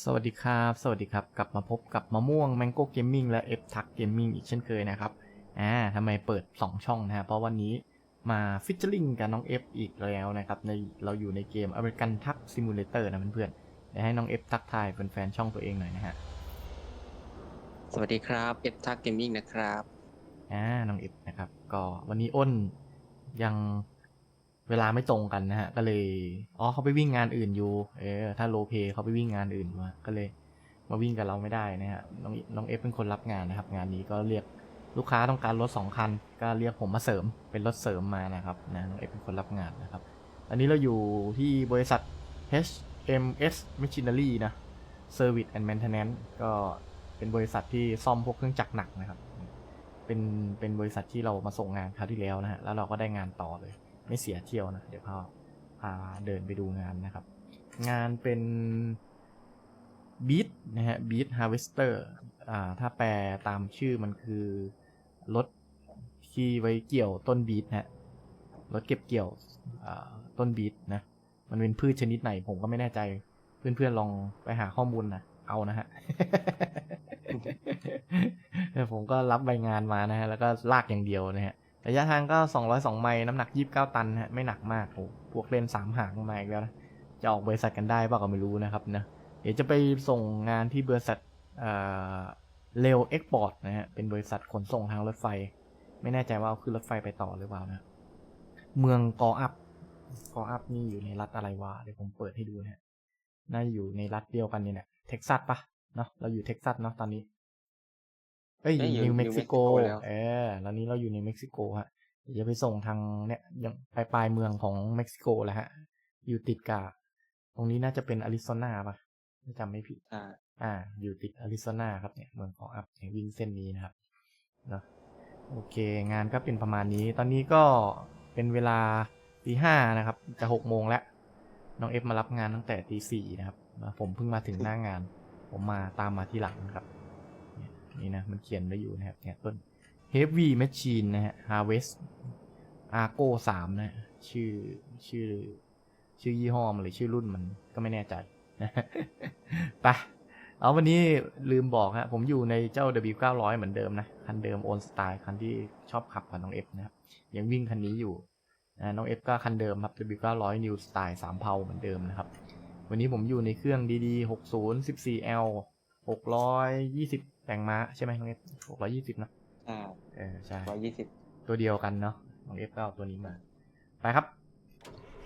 สวัสดีครับ สวัสดีครับ กลับมาพบกับมะม่วง Mango Gaming และ F t a c Gaming อีกเช่นเคยนะครับอ่าทำไมเปิด 2 ช่องนะฮะเพราะวันนี้มาฟิชเชอร์ลิงกับน้อง F อีกแล้วนะครับในเราอยู่ในเกม American Truck Simulator นะเพื่อนๆเดี๋ยวให้น้อง F ทักทายเป็นแฟนๆช่องตัวเองหน่อยนะฮะสวัสดีครับเอฟทักเกมมิ่งนะครับอ่าน้อง F นะครับก็วันนี้อ้นยัง เวลาไม่ตรงกันนะฮะ ก็เลย อ๋อเขาไปวิ่งงานอื่นอยู่ เออ ถ้าโลเพเขาไปวิ่งงานอื่นมา ก็เลยมาวิ่งกับเราไม่ได้นะฮะ น้องน้อง F เป็นคนรับงานนะครับ งานนี้ก็เรียกลูกค้าต้องการรถสองคัน ก็เรียกผมมาเสริม เป็นรถเสริมมานะครับ นะน้อง F เป็นคนรับงานนะครับ อันนี้เราอยู่ที่บริษัท HMS Machinery นะ Service and Maintenance ก็เป็นบริษัทที่ซ่อมพวกเครื่องจักรหนักนะครับ เป็น เป็นบริษัทที่เรามาส่งงานคราวที่แล้วนะฮะ แล้วเราก็ได้งานต่อเลย ไม่เสียเที่ยวนะ เดี๋ยวพาพาเดินไปดูงานนะครับ งานเป็น Beat นะฮะ Beat Harvester อ่าถ้าแปลตามชื่อมันคือรถที่ไว้เกี่ยวต้นบีทนะรถเก็บเกี่ยวต้นบีทนะ มันเป็นพืชชนิดไหนผมก็ไม่แน่ใจ เพื่อนๆลองไปหาข้อมูลนะเอานะฮะผมก็รับใบงานมานะฮะ แล้วก็ลากอย่างเดียวนะฮะ ระยะทางก็ 202 ไมล์น้ำหนัก 29 ตันฮะไม่หนักมากโอ้พวกเล่นสามหางมาอีกแล้วนะจะออกบริษัทกันได้เปล่าก็ไม่รู้นะครับนะเดี๋ยวจะไปส่งงานที่บริษัทเอ่อเรลเอ็กพอร์ตนะฮะเป็นบริษัทขนส่งทางรถไฟ ไม่แน่ใจว่าเอาขึ้นรถไฟไปต่อหรือเปล่านะเมืองกออัพกออัพนี่อยู่ในรัฐอะไรวะเดี๋ยวผมเปิดให้ดูนะฮะน่าจะอยู่ในรัฐเดียวกันนี่แหละเท็กซัสปะเนาะเราอยู่เท็กซัสเนาะตอนนี้ เอ้ยเอ้ยอยู่นิว New เม็กซิโก Mexico แล้ว เออแล้วนี้เราอยู่ในเม็กซิโกฮะเดี๋ยวจะไปส่งทางเนี่ยยังปลายปลายเมืองของเม็กซิโกแหละฮะ อยู่ติดกับตรงนี้น่าจะเป็นอาริโซนาปะถ้าจำไม่ผิด อ่า อ่า อยู่ติดอาริโซนาครับเนี่ยเมืองของอัพเนี่ยวิ่งเส้นนี้นะครับเนาะโอเค งานก็เป็นประมาณนี้ ตอนนี้ก็เป็นเวลาตีห้านะครับ จะหกโมงแล้ว น้องเอฟมารับงานตั้งแต่ตีสี่นะครับแล้วผมเพิ่งมาถึงหน้างาน ผมมาตามมาที่หลังนะครับเนี่นะ มันเขียนไว้อยู่นะครับเนี่ยต้น Heavy Machine นะฮะ Harvest Argo 3นะฮะชื่อชื่อ ชื่อยี่ห้อมันหรือชื่อรุ่นมันก็ไม่แน่ใจไปเอาวันนี้ลืมบอกฮะ ผมอยู่ในเจ้า W900 เหมือนเดิมนะ คันเดิมโอนสไตล์คันที่ชอบขับกับน้องเอฟนะครับ ยังวิ่งคันนี้อยู่นะน้องเอฟก็คันเดิมครับ W900 New Style 3เพาเหมือนเดิมนะครับ วันนี้ผมอยู่ในเครื่องดีๆ60 14L 620 แต่งม้าใช่ไหมน้องเอฟ620นะอ่าเออใช่ร้อยยี่สิบตัวเดียวกันเนาะของ F ก็เอาตัวนี้มา ไปครับ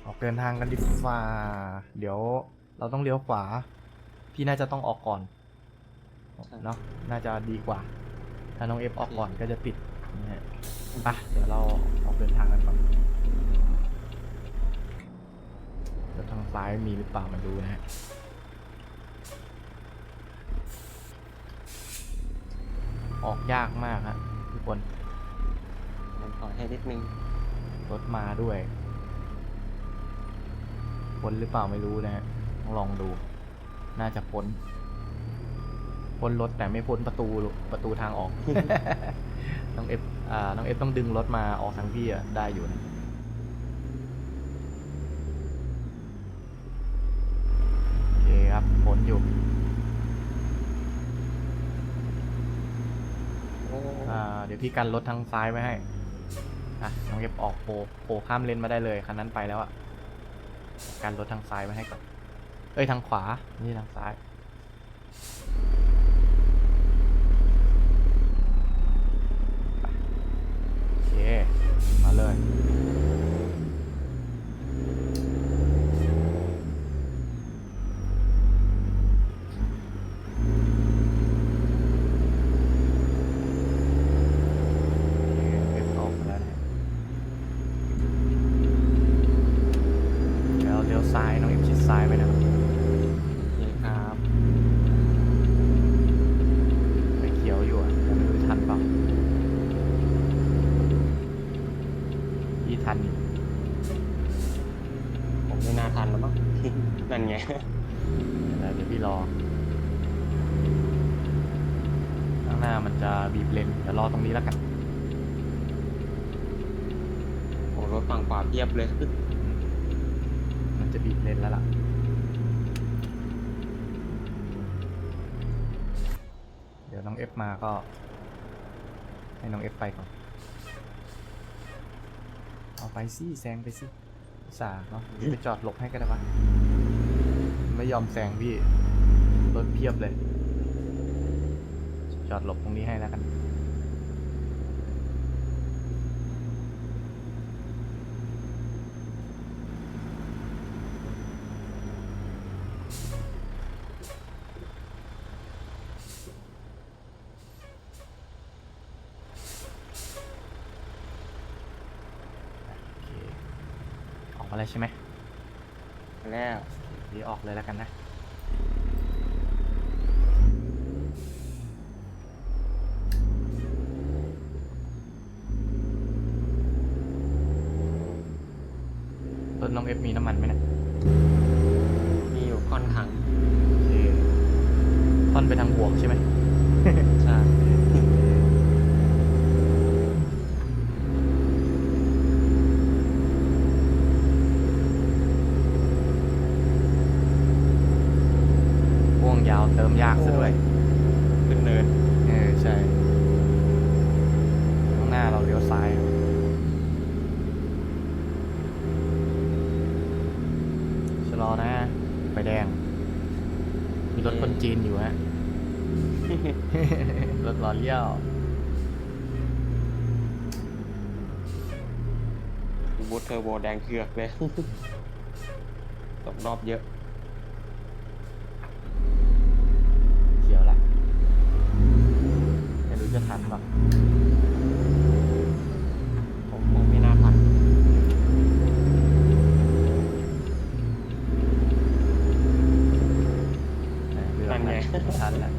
ออกเดินทางกันดีฟ้าเดี๋ยวเราต้องเลี้ยวขวา พี่น่าจะต้องออกก่อนเนาะน่าจะดีกว่า ถ้าน้อง F ออกก่อนก็จะติดนะฮะไปเดี๋ยวเราออกเดินทางกันก่อนเดี๋ยวทางซ้ายมีหรือเปล่ามาดูนะฮะ ออกยากมากฮะทุกคนผมขอให้นิดนึงรถมาด้วยพ้นหรือเปล่าไม่รู้นะฮะต้องลองดู น่าจะพ้นพ้นรถแต่ไม่พ้นประตูประตูทางออก น้องเอฟอ่าน้องเอฟต้องดึงรถมาออกทางพี่อะได้อยู่นะ โอเคครับ พ้นอยู่ โอ่าเดี๋ยวพี่กันรถทางซ้ายไว้ให้อะน้องเอฟออกโผล่โผล่ข้ามเลนมาได้เลยคันนั้นไปแล้วอะกันรถทางซ้ายไว้ให้ก่อนเอ้ยทางขวา นี่ทางซ้ายโอเคมาเลย เว็บออกมาแล้วนะฮะเดี๋ยวเลี้ยวซ้ายน้องเอ็มชิดซ้ายไปนะครับ นี่ครับ ไปเขียวอยู่อะแต่ไม่รู้ทันเปล่าพี่ทั นอยู่ผมไม่น่าทันแล้วมั้ง นั่นไงเดี๋ยวเดี๋ยวพี่รอ ข้างหน้ามันจะบีบเลนเดี๋ยวรอตรงนี้แล้วกัน โอ้รถฝั่งขวาเพียบเลย มันจะบีบเลนแล้วล่ะน้องเอฟมาก็ ให้น้องเอฟไปก่อนเอา ไปสิแซงไปสิอุตสาห์เนาะไปจอดหลบให้ก็ได้วะไม่ยอมแซงพี่รถเพียบเลย จอดหลบตรงนี้ให้แล้วกัน โอเค ออกมาแล้ว ใช่ไหมแล้วเดี๋ยวออกเลยแล้วกันนะ รถน้องเอฟมีน้ำมันไหมเนะ มีอยู่ค่อนถัง โอเคค่อนไปทางบวกใช่ไหม ใช่ พ่วงยาว เติมยากซะด้วย ขึ้นเนิน เออ ใช่ ข้างหน้าเราเลี้ยวซ้ายครับชะลอนะไฟแดง มีรถคนจีนอยู่ฮะ รถล้อเลี้ยวบูทเทอร์โบแดงเกือกเลย ตกรอบเยอะ เขียวละไม่รู้จะทันหรอ ผมคงไม่น่าทัน เรือ นั่นไง ไม่ทันแล้ว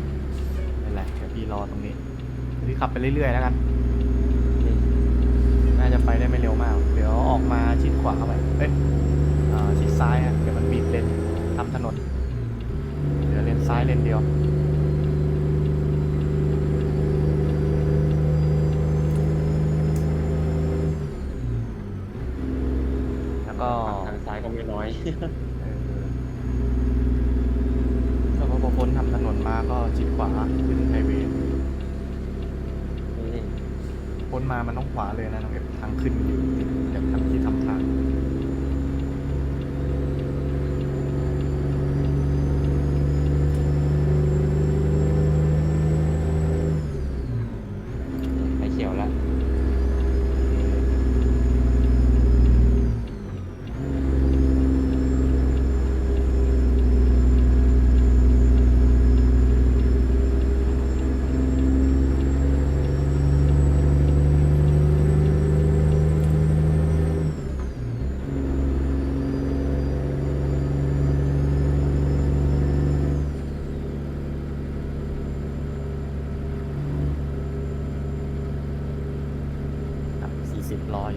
ไม่เป็นไรเดี๋ยวพี่รอตรงนี้พี่ขับไป เรื่อยๆแล้วกันาจะไปได้ไม่เร็วมาก เดี๋ยวออกมาชิดขวาไปเอ้ยอ่าชิดซ้ายฮะ เดี๋ยวมันบีบเลนทำถนน เดี๋ยวเลนซ้ายเลนเดียว แล้วก็ ทางซ้ายก็ไม่น้อย เออแล้วก็พอพ้นทำถนนมาก็ชิดขวาขึ้นไฮเวย์ นี่ พ้น มามันต้องขวาเลยนะน้องเอฟทางขึ้นอยู่ติดกับทางที่ทำทาง ไฟเขียวแล้ว ครับสี่สิบร้อย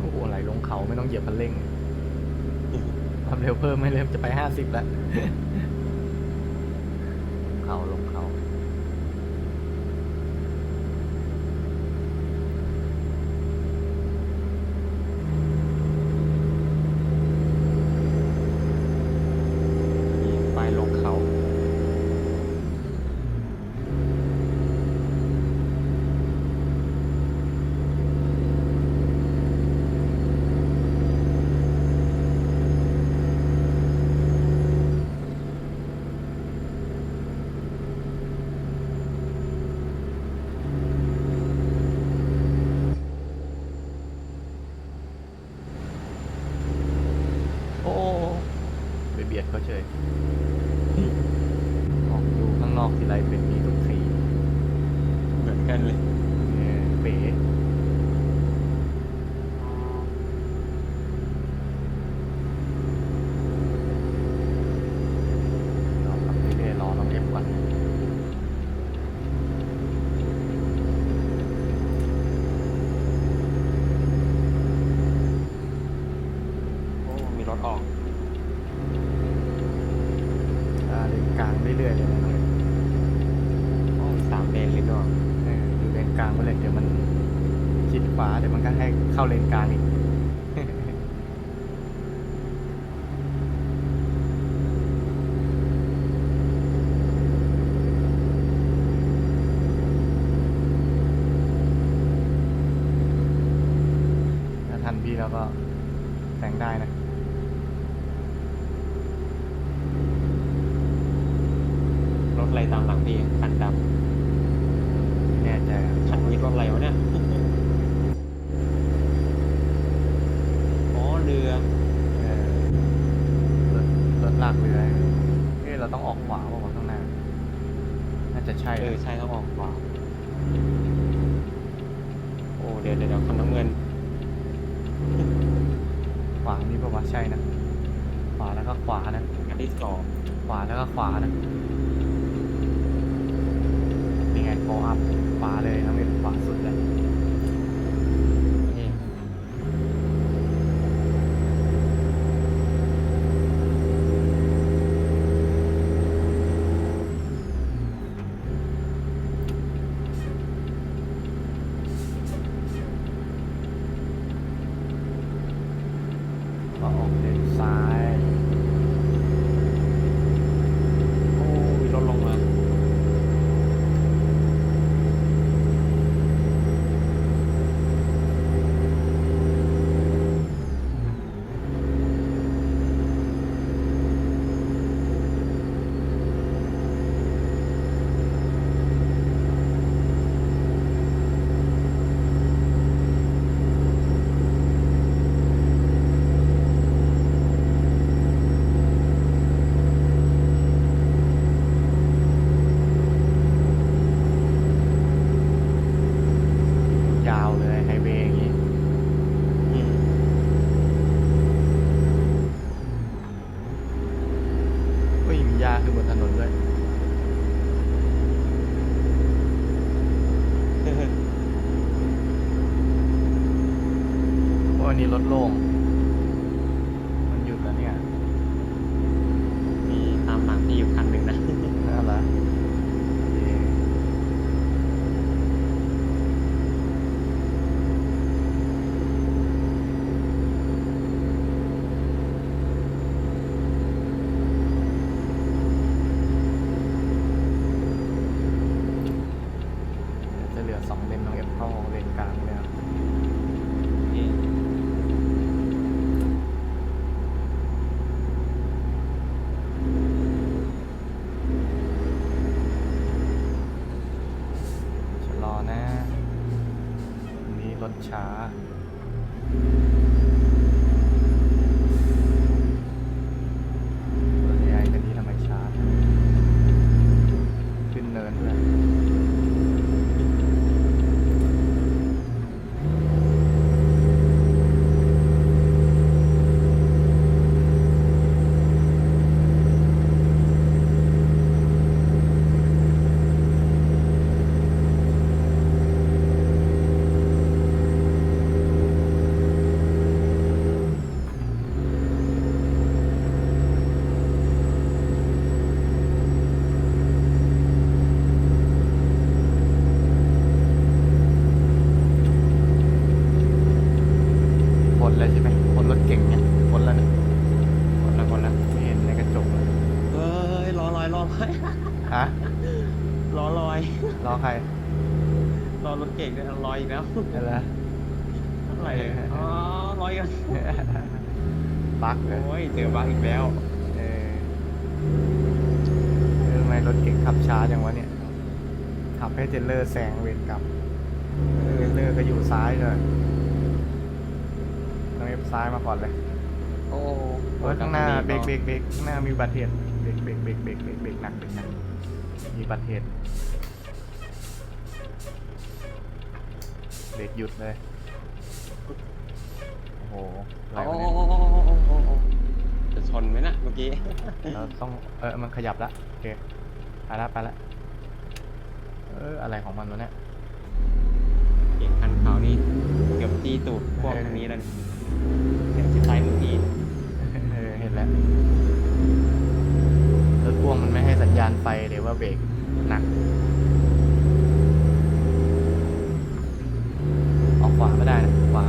โอ้โหไหลลงเขาไม่ต้องเหยียบคันเร่ง ความ เพิ่มไม่เริ่มจะไปห้าสิบแล้ว ลงเขาลงเขา มีไฟลงเขา โอ้ไปเบียดเขาเฉย ออกดูข้างนอกทีไรเป็นมีทุกที เหมือนกันเลย เนี่ยเป๋รอครับเรื่อยๆรอน้องเอฟก่อน โอ้มี รถออกอ่าเลนกลางเรื่อยๆเลยนะน้องเอฟโอ้นเลยเนาะเอออยู่เลนกลางไปเลยเดี๋ยวมันชิดขวาเดี๋ยวมันก็ให้เข้าเลนกลางอีก ถ้าทันพี่แล้วก็แต่งได้นะ รถอะไรตามหลังพี่คันด ไม่แน่ใจอะำคันนี้รถอะไรวะเนี่ย อ๋อเรือ เออรถรถ ลากเรือเอ้ยเราต้องออกขวาเปล่าวะข้างหน้า น่าจะใช่เออนะใช่ต้องออกขวาโอ้เดี๋ยวเดี๋ยวเดี๋ยวคันน้ำเงินขวานี่ปะวะใช่นะ ขวาแล้วก็ขวานะคันที่สองขวาแล้วก็ขวานะนี่ไงโกอัพขวาเลยนะเป็นขวาสุดเลย นี่ ก็ออกเลนซ้าย โอ้มีรถลงมา ยาวเลยไฮเวย์อย่างนี้ อืม ก็มียาคือบนถนนด้วยโอ้อันนี้รถโล่ง มันหยุดแล้วเนี่ย มีตามหลังพี่อยู่คันหนึ่งนะ น่าละโอเคเดี๋ยวจะเหลือสองเลนต้องเก็บเข้าเลนกลางเลยครับ นี่ ชะลอนะอันนี้รถ ช้า รถ AI กันนี้ทำไมช้า ขึ้นเนินด้วย พ้นแล้วใช่ไหมพ้นรถเก่งเนี่ยพ้นแล้วนะ คนละคนละ ไม่เห็นในกระจกเลย เอ้ยรอลอยรอลอย ฮะ รอลอย รอใคร รอรถเก่งด้วยลอยอีกแล้วอะไรนะอะไรเนี่ยอ๋อลอยกันบักเลยโอ้ยเจอบั๊กอีกแล้วเออเออทำไมรถเก่งขับช้าจังวะเนี่ยขับให้เจนเลอร์แซงเวรกลับเออเจนเลอร์ก็อยู่ซ้ายเลยต้องเอฟซ้ายมาก่อนเลยโอ้เออข้างหน้าเบรกเบรกเบรกข้างหน้ามีอุบัติเหตุเบรกเบรกเบรกเบรกเบรกเบรกหนักเบรกหนักมีอุบัติเหตุ เบรกหยุดเลย โอ้โหอะไรโอ้วะโอ้เนี่ยโอ้โอ้โอ้โอ้โอ้จะชนไหมนะเมื่อกี้ เราต้องเออมันขยับละโอเคไปละไปละเอออะไรของมันวะเนี่ยเก่งคันขาวนี่เกือบจี้ตูดพวกทางนี้แล้วเนี่ยเนี่ยที่ซ้ายมือพี่เออเห็นแล้วรถพ่วงมันไม่ให้สัญญาณไฟเดี๋ยวว่าเบรกหนัก ขวาไม่ได้นะขวา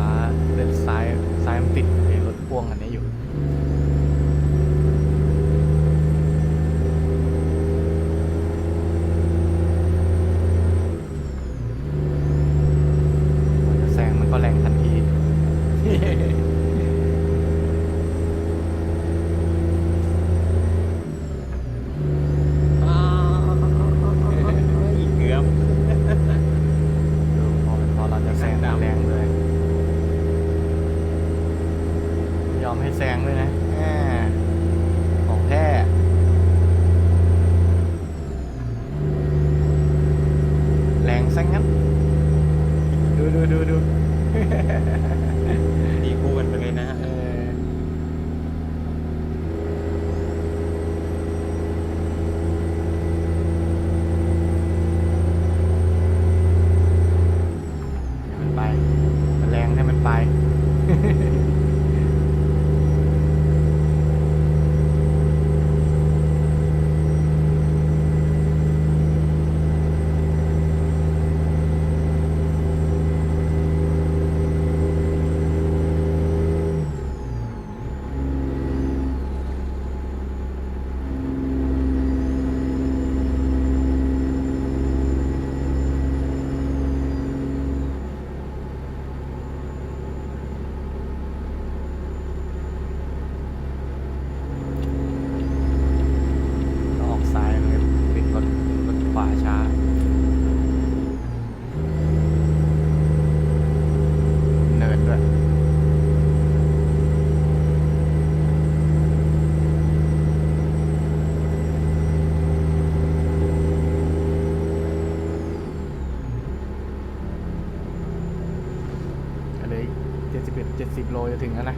ถึงแล้วนะ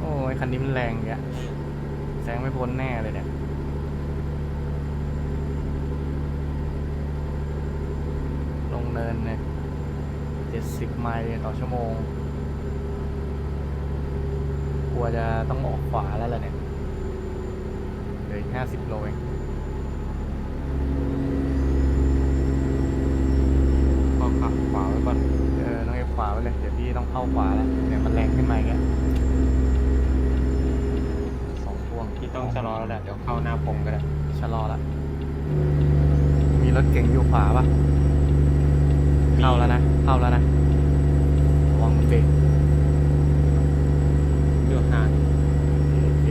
โอ้ยคันนี้มันแรงอย่างแซงไม่พ้นแน่เลยเนี่ยลงเนินเนี่ยเจ็ดสิบไมล์ต่อชั่วโมงกลัวจะต้องออกขวาแล้วล่ะเนี่ยเหลืออีกห้าสิบโลเอง ก็ขับขวาไว้ก่อน เออต้องเอฟขวาไป เลยเดี๋ยวพี่ต้องเข้าขวาแล้วเนี่ยมันแรงขึ้นมาอย่างเงี้ยสองพ่วงพี่ต้องชะลอแล้วแหละเดี๋ยวเข้าหน้าผมก็ได้ชะลอละมีรถเก่งอยู่ขวาปะมีเข้าแล้วนะ เข้าแล้วนะระวังมันเบรก เลือกห่าง โอเค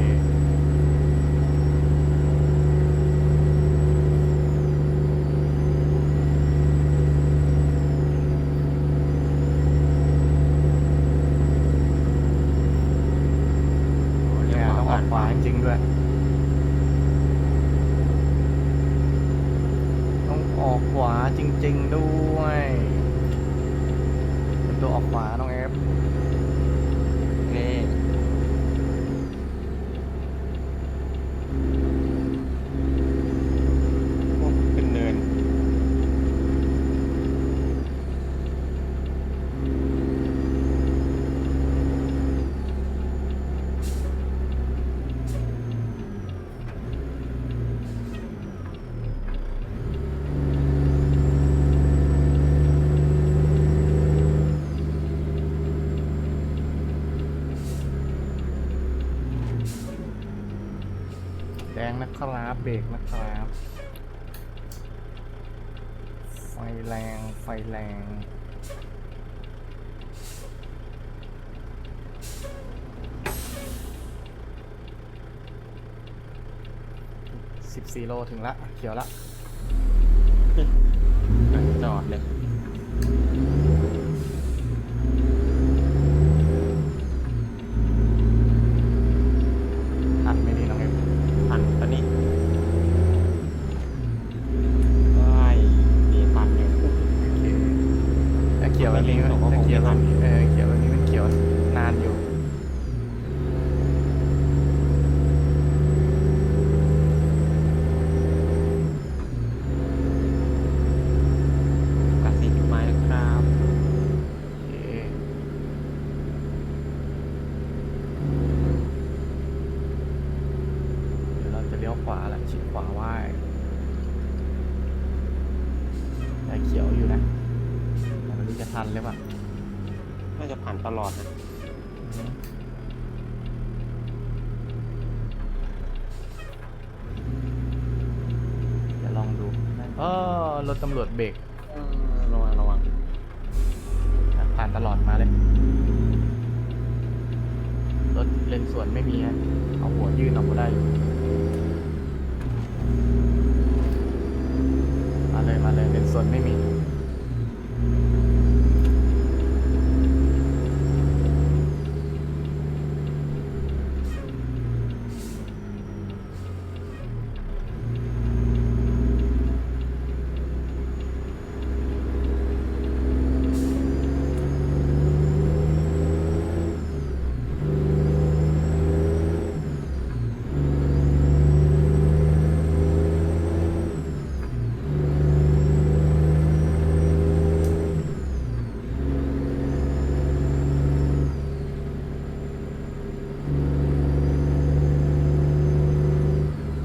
เลี้ยว เนี่ย ขวา ต้องอ ผ่า อน กขวาจริงๆด้วย ต้องออกขวาจริง ๆ ด้วยเป็นตัวออกขวาน้องเอฟ นี่โอ้ขึ้นเนิน แดงนะครับ เบรกนะครับ ไฟแรง ไฟแรง สิบสี่โลถึงละ เขียวละ จอดเลย อัดไม่ดีน้องเอ็ม ทันปะนี่ว้ายมีปันอยู่ โอเคถ้าเขียวแบบนี้ ผมว่า ถ้า คง เขียว ไม่ แบ ทั บ น นี้เออเขียวแบบนี้มันเขียวนานอยู่ กระสิบไม้นะครับ โอเคเดี๋ ยวเราจะเลี้ยวขวาแหละชิดขวาไหว้แต่เขียวอยู่นะแต่ไม่รู้จะทันหรือเปล่าน่าจะผ่านตลอดนะอืมเดี๋ยวลองดูเออรถตำรวจเบรกเออระวังระวังผ่านตลอดมาเลย รถเลนสวนไม่มีฮะเอาหัวยื่นออกมาได้อยู่มาเลยมาเลยเลน สวนไม่มี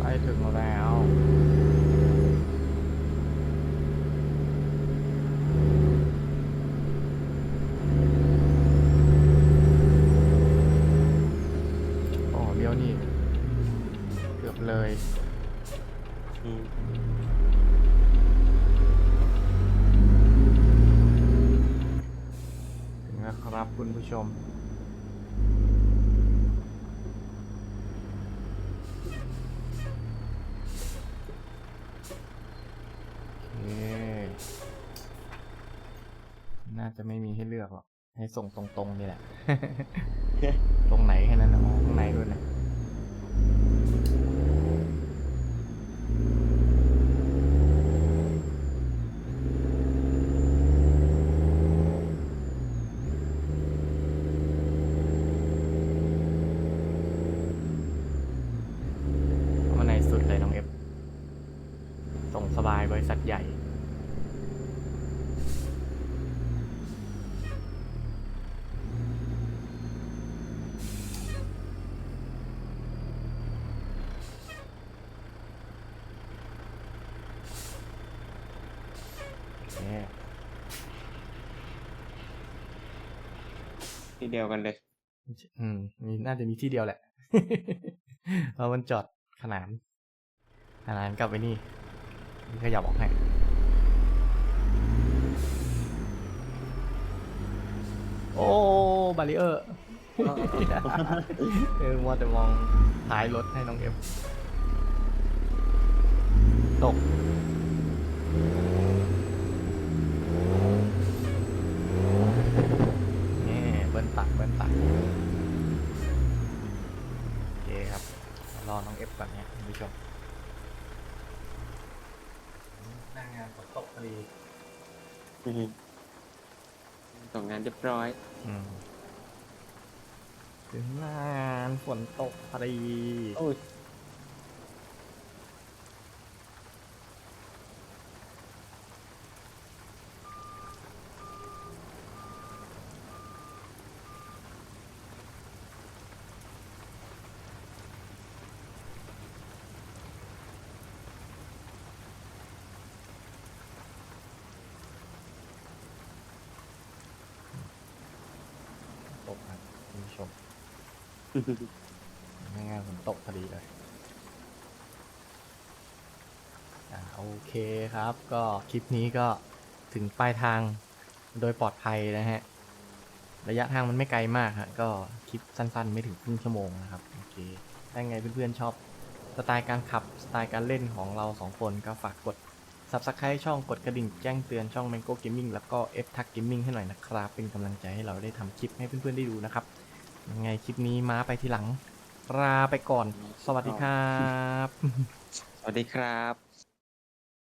ไปถึงแล้ว อ๋อเลี้ยวนี่ เลยอืมถึงแล้วครับคุณผู้ชม โอเค น่าจะไม่มีให้เลือกหรอก ให้ส่งตรงๆนี่แหละ ตรงไหนแค่นั้นนะอ๋อข้างในด้วยนะ ริษัทใหญ่โอเคที่เดียวกันเลย อืมมีน่าจะมีที่เดียวแหละ เพราะมันจอดขนานขนานกลับไปนี่นี่ ขยับออกให้โอ้ บาริเออร์เออมัวแต่มองท้ายรถให้น้องเอฟตก นี่เบิ้ลตักเบิ้ลตัก โอเคครับ รอน้องเอฟก่อนเนี่ยคุณผู้ชมหน้างานฝนตกพอดี ส่งงานเรียบร้อย อืมถึงหน้างานฝนตกพอดี โอ้ย ตกครับคุณผู้ชม หน้างานฝนตกพอดีเลยอ่าโอเคครับ ก็คลิปนี้ก็ถึงปลายทางโดยปลอดภัยนะฮะ ระยะทางมันไม่ไกลมากฮะ ก็คลิปสั้นๆ ไม่ถึงครึ่งชั่วโมงนะครับ โอเค ถ้าไงเพื่อนๆชอบสไตล์การขับ สไตล์การเล่นของเราสองคนก็ฝากกด Subscribe ช่องกดกระดิ่งแจ้งเตือนช่อง Mango Gaming แล้วก็ F t a g Gaming ให้หน่อยนะครับ เป็นกำลังใจให้เราได้ทำคลิปให้เพื่อนๆได้ดูนะครับ ยังไงคลิปนี้ม้าไปทีหลังลาไปก่อน สวัสดีครับ สวัสดีครับ